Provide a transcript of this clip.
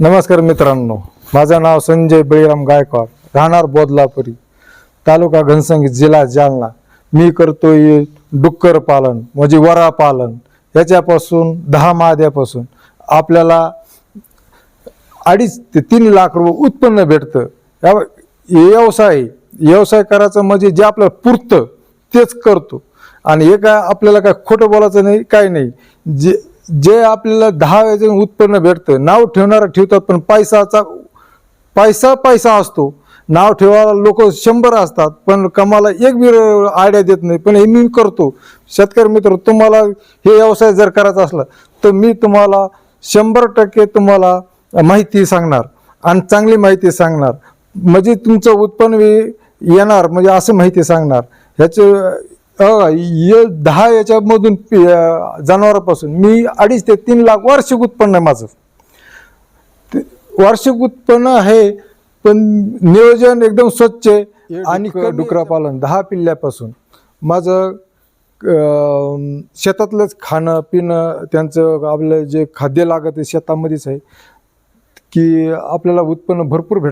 नमस्कार मित्रांनो. माझं नाव संजय बळीराम गायकवाड राहणार बोदलापुरी तालुका घनसंगी जिल्हा जालना. मी करतोय डुक्कर पालन म्हणजे वरा पालन. याच्यापासून दहा माद्यापासून आपल्याला अडीच ते तीन लाख रुपये उत्पन्न भेटतं. या व्यवसाय व्यवसाय करायचं म्हणजे जे आपल्याला पुरतं तेच करतो. आणि हे काय आपल्याला काय खोटं बोलायचं नाही काय नाही. जे जे आपल्याला दहा वेळेचं उत्पन्न भेटतं नाव ठेवणारा ठेवतात पण पैसाचा पैसा पैसा असतो. नाव ठेवायला लोक शंभर असतात पण कमाला एक बी आयडिया देत नाही पण हे मी करतो. शेतकरी मित्र तुम्हाला हे व्यवसाय जर करायचा असला तर मी तुम्हाला शंभर टक्के तुम्हाला माहिती सांगणार आणि चांगली माहिती सांगणार. म्हणजे तुमचं उत्पन्न येणार म्हणजे असं माहिती सांगणार. ह्याचे ये दहा याच्यामधून जनावरांपासून. मी अडीच ते तीन लाख वार्षिक उत्पन्न आहे माझं. वार्षिक उत्पन्न आहे पण नियोजन एकदम स्वच्छ आहे. आणि डुकरा पालन दहा पिल्ल्यापासून. माझं शेतातलंच खाणं पिणं त्यांचं आपलं जे खाद्य लागत आहे शेतामध्येच आहे की आपल्याला उत्पन्न भरपूर भेटतं.